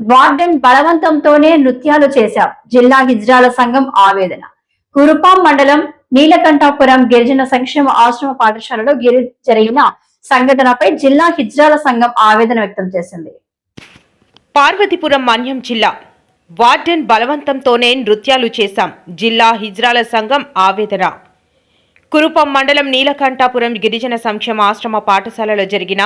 Warden బలవంతంతోనే నృత్యాలు చేశాం. జిల్లా హిజ్రాల సంఘం ఆవేదన. కురుపాం మండలం నీలకంఠాపురం గిరిజన సంక్షేమ ఆశ్రమ పాఠశాలలో గిరి జరిగిన సంఘటనపై జిల్లా హిజ్రాల సంఘం ఆవేదన వ్యక్తం చేసింది. పార్వతీపురం మన్యం జిల్లా వార్డెన్ బలవంతంతోనే నృత్యాలు చేశాం. జిల్లా హిజ్రాల సంఘం ఆవేదన. కురుపం మండలం నీలకంఠాపురం గిరిజన సంక్షేమ ఆశ్రమ పాఠశాలలో జరిగిన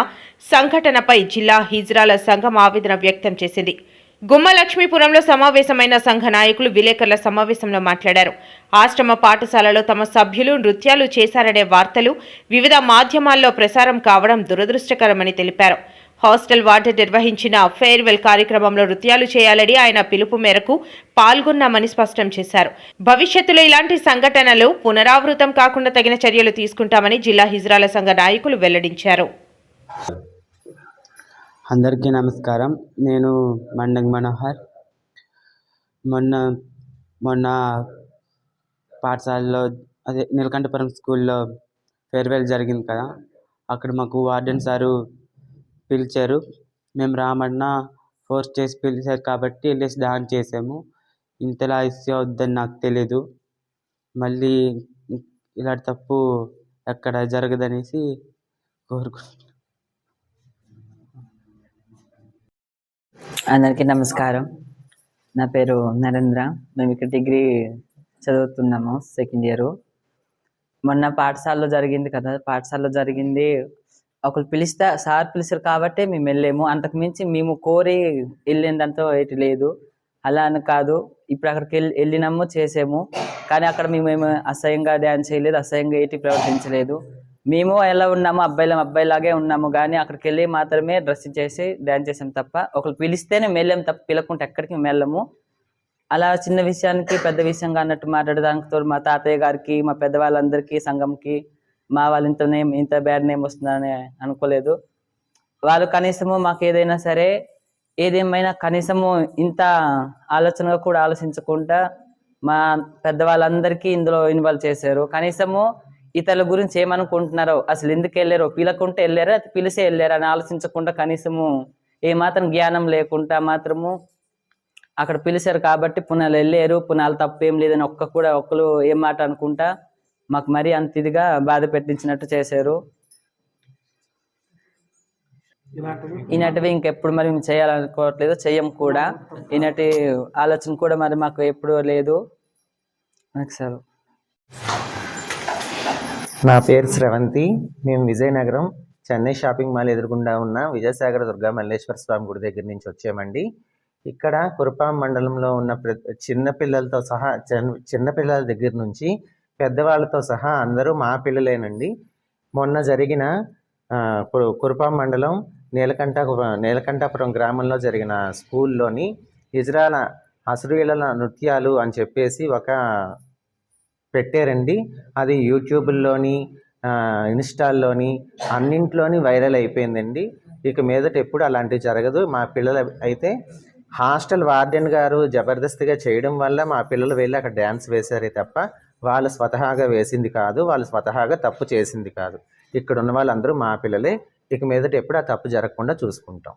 సంఘటనపై జిల్లా హిజ్రాల సంఘం ఆవేదన వ్యక్తం చేసింది. గుమ్మలక్ష్మీపురంలో సమావేశమైన సంఘ నాయకులు విలేకరుల సమావేశంలో మాట్లాడారు. ఆశ్రమ పాఠశాలలో తమ సభ్యులు నృత్యాలు చేశారనే వార్తలు వివిధ మాధ్యమాల్లో ప్రసారం కావడం దురదృష్టకరమని తెలిపారు. హాస్టల్ వార్డు నిర్వహించిన ఫేర్వెల్ కార్యక్రమంలో నృత్యాలు చేయాలని ఆయన పిలుపు మేరకు పాల్గొన్నామని స్పష్టం చేశారు. భవిష్యత్తులో ఇలాంటి సంఘటనలు పునరావృతం కాకుండా తగిన చర్యలు తీసుకుంటామని జిల్లా హిజ్రాల సంఘ నాయకులు వెల్లడించారు. అందరికీ నమస్కారం. నేను మండంగ్ మనోహర్. మొన్న మొన్న పాఠశాలలో అదే నీలకంఠపురం స్కూల్లో ఫేర్వెల్ జరిగింది కదా. అక్కడ మాకు వార్డెన్ సారు పిలిచారు. మేము రామన్నా ఫోర్స్ చేసి పిలిచారు కాబట్టి వెళ్ళేసి డాన్స్ చేసాము ఇంతలా ఇస్తే వద్దని నాకు తెలీదు. మళ్ళీ ఇలాంటి తప్పు ఎక్కడ జరగదనేసి కోరుకుంటున్నాను అందరికీ నమస్కారం. నా పేరు నరేంద్ర. మేము ఇక్కడ డిగ్రీ చదువుతున్నాము సెకండ్ ఇయర్. మొన్న పాఠశాలలో జరిగింది కదా పాఠశాలలో జరిగింది ఒకరు పిలిస్తే సార్ పిలిచారు కాబట్టి మేము వెళ్ళాము. అంతకు మించి మేము కోరి వెళ్ళిందంతా ఏటి లేదు. అలా అని కాదు. ఇప్పుడు అక్కడికి వెళ్ళి వెళ్ళినాము చేసాము. కానీ అక్కడ మేము ఏమి అసహ్యంగా డ్యాన్స్ చేయలేదు అసహ్యంగా ఏంటి ప్రవర్తించలేదు. మేము ఎలా ఉన్నాము అబ్బాయిలం అబ్బాయిలాగే ఉన్నాము. కానీ అక్కడికి వెళ్ళి మాత్రమే డ్రెస్ చేసి డ్యాన్స్ చేసాం తప్ప ఒకరు పిలిస్తేనే వెళ్ళాము తప్ప పిలకుంటే ఎక్కడికి వెళ్ళము. అలా చిన్న విషయానికి పెద్ద విషయంగా అన్నట్టు మాట్లాడడానికి మా తాతయ్య గారికి మా పెద్దవాళ్ళందరికీ సంఘంకి మా వాళ్ళు ఇంత నేమ్ ఇంత బ్యాడ్ నేమ్ వస్తుందని అనుకోలేదు. వాళ్ళు కనీసము మాకు ఏదైనా సరే ఏదేమైనా కనీసము ఇంత ఆలోచనగా కూడా ఆలోచించకుండా మా పెద్దవాళ్ళందరికీ ఇందులో ఇన్వాల్వ్ చేశారు. కనీసము ఇతరుల గురించి ఏమనుకుంటున్నారో అసలు ఎందుకు వెళ్ళారో పిలకుంటే వెళ్ళారా పిలిసే వెళ్ళారా అని ఆలోచించకుండా కనీసము ఏమాత్రం జ్ఞానం లేకుండా మాత్రము అక్కడ పిలిచారు కాబట్టి పునాలు వెళ్ళారు. పునాలు తప్పు ఏం లేదని ఒక్క కూడా ఒక్కరు ఏం మాట అనుకుంటా మాకు మరీ అంత ఇదిగా బాధ పెట్టించినట్టు చేశారు. ఈనాటివి ఇంకెప్పుడు మరి మేము చేయాలనుకోవట్లేదు చెయ్యం కూడా. ఈనాటి ఆలోచన కూడా మరి మాకు ఎప్పుడూ లేదు. నాకు నా పేరు శ్రవంతి మేము విజయనగరం చెన్నై షాపింగ్ మాల్ ఎదురుకుండా ఉన్న విజయసాగర దుర్గా మల్లేశ్వర స్వామి గుడి దగ్గర నుంచి వచ్చామండి. ఇక్కడ కురపా మండలంలో ఉన్న ప్ర చిన్న పిల్లలతో సహా చిన్న చిన్నపిల్లల దగ్గర నుంచి పెద్దవాళ్ళతో సహా అందరూ మా పిల్లలేనండి. మొన్న జరిగిన ఆ, కు- మండలం నీలకంఠ నీలకంఠాపురం గ్రామంలో జరిగిన స్కూల్లోని ఇజ్రాల అసురీల నృత్యాలు అని చెప్పేసి ఒక పెట్టారండి. అది యూట్యూబ్లోని ఇన్స్టాల్లోని అన్నింట్లోని వైరల్ అయిపోయిందండి. ఇక మీదట ఎప్పుడు అలాంటివి జరగదు. మా పిల్లలు అయితే హాస్టల్ వార్డెన్ గారు జబర్దస్తిగా చేయడం వల్ల మా పిల్లలు వెళ్ళి అక్కడ డ్యాన్స్ వేశారే తప్ప వాళ్ళు స్వతహాగా వేసింది కాదు వాళ్ళు స్వతహాగా తప్పు చేసింది కాదు. ఇక్కడ ఉన్న వాళ్ళందరూ మా పిల్లలే. ఇక మీదట ఎప్పుడు ఆ తప్పు జరగకుండా చూసుకుంటాం.